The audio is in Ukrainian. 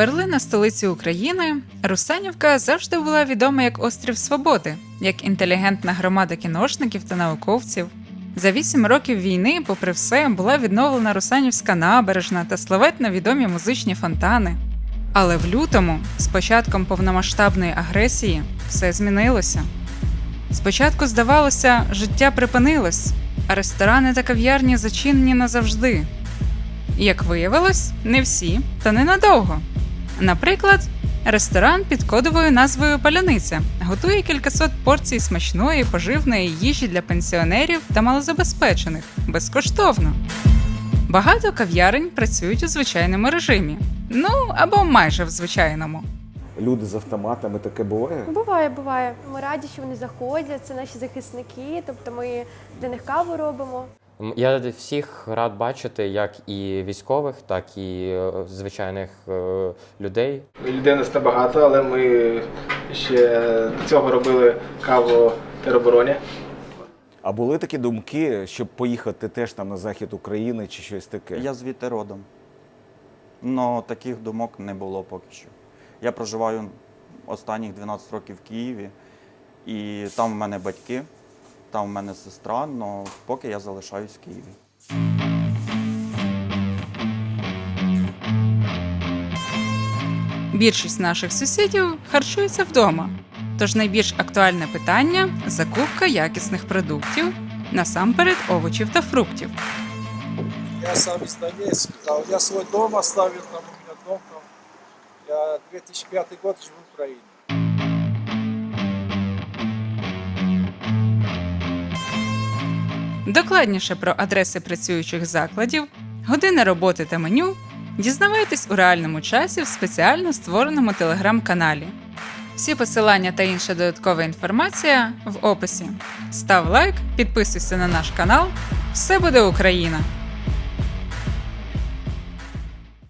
Перлина столиці України, Русанівка завжди була відома як острів Свободи, як інтелігентна громада кіношників та науковців. За вісім років війни, попри все, була відновлена Русанівська набережна та славетно відомі музичні фонтани. Але в лютому, з початком повномасштабної агресії, все змінилося. Спочатку здавалося, життя припинилось, а ресторани та кав'ярні зачинені назавжди. Як виявилось, не всі та ненадовго. Наприклад, ресторан під кодовою назвою Паляниця готує кількасот порцій смачної поживної їжі для пенсіонерів та малозабезпечених безкоштовно. Багато кав'ярень працюють у звичайному режимі, ну або майже в звичайному. Люди з автоматами таке буває. Буває, буває. Ми раді, що вони заходять. Це наші захисники. Тобто ми для них каву робимо. Я всіх рад бачити, як і військових, так і е, звичайних е, людей. Людей нас небагато, але ми ще до цього робили каву теробороні. А були такі думки, щоб поїхати теж там на захід України чи щось таке? Я звідти родом. Но таких думок не було поки що. Я проживаю останніх 12 років в Києві, і там в мене батьки, там в мене сестра, але поки я залишаюсь в Києві. Більшість наших сусідів харчується вдома. Тож найбільш актуальне питання закупка якісних продуктів, насамперед овочів та фруктів. Я сам из Донецка. Да, я свой дом оставил, там у меня дом там. Я 2005 год живу в Украине. Докладніше про адреси працюючих закладів, години роботи та меню дізнавайтесь у реальному часі в спеціально створеному телеграм-каналі. Всі посилання та інша додаткова інформація в описі. Став лайк, підписуйся на наш канал. Все буде Україна!